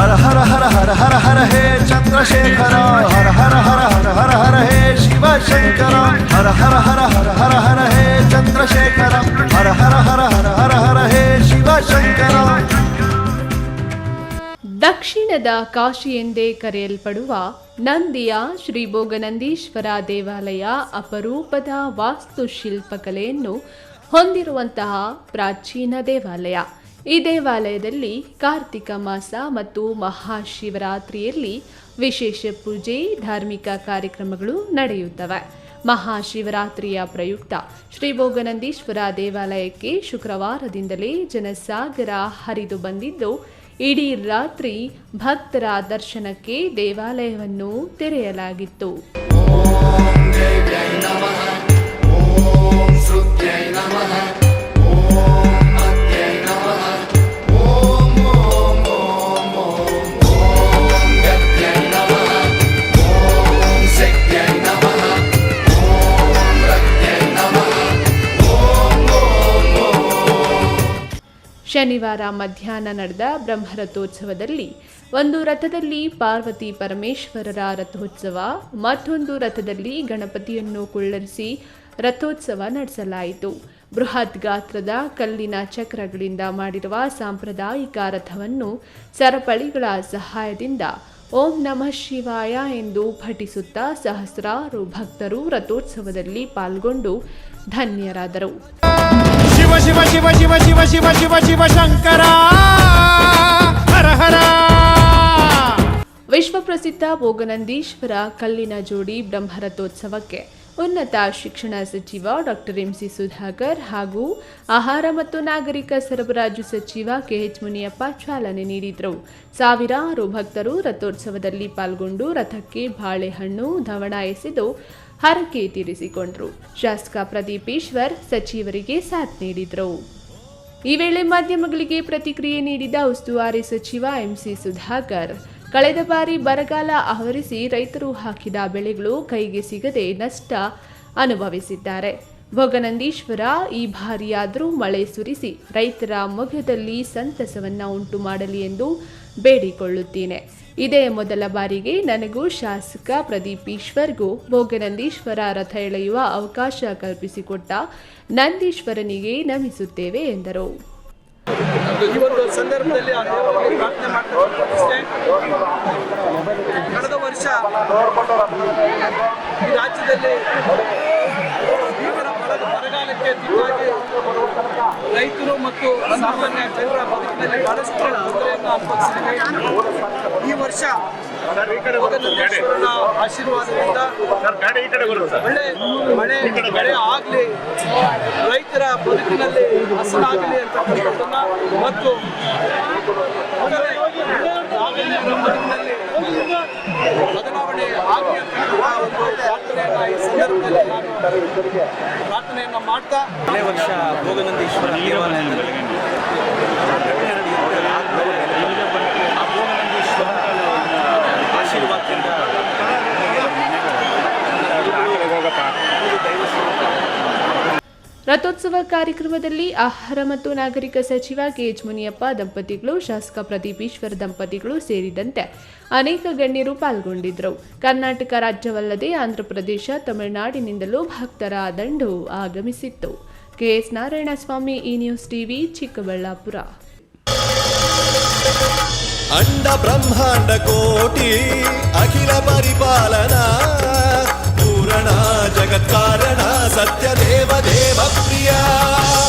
ಹರ ಹರ ಹರ ಹರ ಹರ ಹರ ಹೇ ಚಂದ್ರಶೇಖರ ಹರ ಹರ ಹರ ಹರ ಹರ ಹರ ಹೇ ಶಿವಶಂಕರ ಹರ ಹರ ಹರ ಹರ ಹರ ಹರ ಹೇ ಚಂದ್ರಶೇಖರ ಹರ ಹರ ಹರ ಹರ ಹರ ಹರ ಹೇ ಶಿವಶಂಕರ ದಕ್ಷಿಣದ ಕಾಶಿ ಎಂದೇ ಕರೆಯಲ್ಪಡುವ ನಂದಿಯ ಶ್ರೀ ಭೋಗನಂದೀಶ್ವರ ದೇವಾಲಯ ಅಪರೂಪದ ವಾಸ್ತುಶಿಲ್ಪಕಲೆಯನ್ನು ಹೊಂದಿರುವಂತಹ ಪ್ರಾಚೀನ ದೇವಾಲಯ ಈ ದೇವಾಲಯದಲ್ಲಿ ಕಾರ್ತಿಕ ಮಾಸ ಮತ್ತು ಮಹಾಶಿವರಾತ್ರಿಯಲ್ಲಿ ವಿಶೇಷ ಪೂಜೆ, ಧಾರ್ಮಿಕ ಕಾರ್ಯಕ್ರಮಗಳು ನಡೆಯುತ್ತವೆ. ಮಹಾಶಿವರಾತ್ರಿಯ ಪ್ರಯುಕ್ತ ಶ್ರೀ ಭೋಗನಂದೀಶ್ವರ ದೇವಾಲಯಕ್ಕೆ ಶುಕ್ರವಾರದಿಂದಲೇ ಜನಸಾಗರ ಹರಿದು ಬಂದಿದ್ದು, ಇಡೀ ರಾತ್ರಿ ಭಕ್ತರ ದರ್ಶನಕ್ಕೆ ದೇವಾಲಯವನ್ನು ತೆರೆಯಲಾಗಿತ್ತು. ಶನಿವಾರ ಮಧ್ಯಾಹ್ನ ನಡೆದ ಬ್ರಹ್ಮರಥೋತ್ಸವದಲ್ಲಿ ಒಂದು ರಥದಲ್ಲಿ ಪಾರ್ವತಿ ಪರಮೇಶ್ವರರ ರಥೋತ್ಸವ, ಮತ್ತೊಂದು ರಥದಲ್ಲಿ ಗಣಪತಿಯನ್ನು ಕುಳ್ಳರಿಸಿ ರಥೋತ್ಸವ ನಡೆಸಲಾಯಿತು. ಬೃಹತ್ ಗಾತ್ರದ ಕಲ್ಲಿನ ಚಕ್ರಗಳಿಂದ ಮಾಡಿರುವ ಸಾಂಪ್ರದಾಯಿಕ ರಥವನ್ನು ಸರಪಳಿಗಳ ಸಹಾಯದಿಂದ ಓಂ ನಮಃ ಶಿವಾಯ ಎಂದು ಪಠಿಸುತ್ತಾ ಸಹಸ್ರಾರು ಭಕ್ತರು ರಥೋತ್ಸವದಲ್ಲಿ ಪಾಲ್ಗೊಂಡು ಧನ್ಯರಾದರು. ಶಿವ ಶಿವ ಶಿವ ಶಿವ ಶಿವ ಶಿವ ಶಿವ ಶಿವ ಶಂಕರ. ಹರ ಹರ. ವಿಶ್ವಪ್ರಸಿದ್ಧ ಭೋಗನಂದೀಶ್ವರ ಕಲ್ಲಿನ ಜೋಡಿ ಬ್ರಹ್ಮರಥೋತ್ಸವಕ್ಕೆ ಉನ್ನತ ಶಿಕ್ಷಣ ಸಚಿವ ಡಾಕ್ಟರ್ ಎಂ ಸಿ ಸುಧಾಕರ್ ಹಾಗೂ ಆಹಾರ ಮತ್ತು ನಾಗರಿಕ ಸರಬರಾಜು ಸಚಿವ ಕೆಎಚ್ ಮುನಿಯಪ್ಪ ಚಾಲನೆ ನೀಡಿದರು. ಸಾವಿರಾರು ಭಕ್ತರು ರಥೋತ್ಸವದಲ್ಲಿ ಪಾಲ್ಗೊಂಡು ರಥಕ್ಕೆ ಬಾಳೆಹಣ್ಣು, ಧವಣ ಎಸೆದು ಹರಕೆ ತೀರಿಸಿಕೊಂಡರು. ಶಾಸಕ ಪ್ರದೀಪ್ ಈಶ್ವರ್ ಸಚಿವರಿಗೆ ಸಾಥ್ ನೀಡಿದರು. ಈ ವೇಳೆ ಮಾಧ್ಯಮಗಳಿಗೆ ಪ್ರತಿಕ್ರಿಯೆ ನೀಡಿದ ಉಸ್ತುವಾರಿ ಸಚಿವ ಎಂಸಿ ಸುಧಾಕರ್, ಕಳೆದ ಬಾರಿ ಬರಗಾಲ ಆವರಿಸಿ ರೈತರು ಹಾಕಿದ ಬೆಳೆಗಳು ಕೈಗೆ ಸಿಗದೆ ನಷ್ಟ ಅನುಭವಿಸಿದ್ದಾರೆ. ಭೋಗನಂದೀಶ್ವರ, ಈ ಬಾರಿಯಾದರೂ ಮಳೆ ಸುರಿಸಿ ರೈತರ ಮೊಗದಲ್ಲಿ ಸಂತಸವನ್ನು ಉಂಟು ಮಾಡಲಿ ಎಂದು ಬೇಡಿಕೊಳ್ಳುತ್ತೇನೆ. ಇದೇ ಮೊದಲ ಬಾರಿಗೆ ನನಗೂ ಶಾಸಕ ಪ್ರದೀಪ್ ಈಶ್ವರ್ಗೂ ಭೋಗನಂದೀಶ್ವರ ರಥ ಎಳೆಯುವ ಅವಕಾಶ ಕಲ್ಪಿಸಿಕೊಟ್ಟ ನಂದೀಶ್ವರನಿಗೆ ನಮಿಸುತ್ತೇವೆ ಎಂದರು. ಕಳೆದ ವರ್ಷ ರಾಜ್ಯದಲ್ಲಿ ಭೀಕರ ಬರ ಬರಗಾಲಕ್ಕೆ ತುತ್ತಾಗಿ ರೈತರು ಮತ್ತು ಸಾಮಾನ್ಯ ಜನರ ಬದುಕಿನಲ್ಲಿ ಬಹಳಷ್ಟು ತೊಂದರೆಯನ್ನು ಈ ವರ್ಷ ಆಶೀರ್ವಾದದಿಂದ ಒಳ್ಳೆ ಮಳೆ ಮಳೆ ಆಗಲಿ, ರೈತರ ಬದುಕಿನಲ್ಲಿ ಹಸನಾಗಲಿ ಅಂತಕ್ಕಂಥದ್ದನ್ನ ಮತ್ತು ಬದಲಾವಣೆ ಆಗಲಿ ಅಂತಕ್ಕಂಥ ಒಂದು ಪ್ರಾರ್ಥನೆಯನ್ನ ಈ ಸಂದರ್ಭದಲ್ಲಿ ನಾನು ಮಾಡ್ತಾ. ವರ್ಷ ಭೋಗನಂದೀಶ್ವರ ದೇವಾಲಯದಲ್ಲಿ ಆ ಭೋಗನಂದೀಶ್ವರ ಆಶೀರ್ವಾದದಿಂದ ರಥೋತ್ಸವ ಕಾರ್ಯಕ್ರಮದಲ್ಲಿ ಆಹಾರ ಮತ್ತು ನಾಗರಿಕ ಸಚಿವ ಕೆಎಚ್ ಮುನಿಯಪ್ಪ ದಂಪತಿಗಳು, ಶಾಸಕ ಪ್ರದೀಪ್ ದಂಪತಿಗಳು ಸೇರಿದಂತೆ ಅನೇಕ ಗಣ್ಯರು ಪಾಲ್ಗೊಂಡಿದ್ದರು. ಕರ್ನಾಟಕ ರಾಜ್ಯವಲ್ಲದೆ ಆಂಧ್ರಪ್ರದೇಶ, ತಮಿಳುನಾಡಿನಿಂದಲೂ ಭಕ್ತರ ದಂಡು ಆಗಮಿಸಿತ್ತು. ಕೆಎಸ್ ನಾರಾಯಣಸ್ವಾಮಿ, ಈ ನ್ಯೂಸ್ ಟಿವಿ, ಚಿಕ್ಕಬಳ್ಳಾಪುರ. ಅಂಡ ಬ್ರಹ್ಮಾಂಡ ಕೋಟಿ, ಅಖಿಲ ಪರಿಪಾಲನಾ జగత్కారణ సత్యదేవ దేవ ప్రియా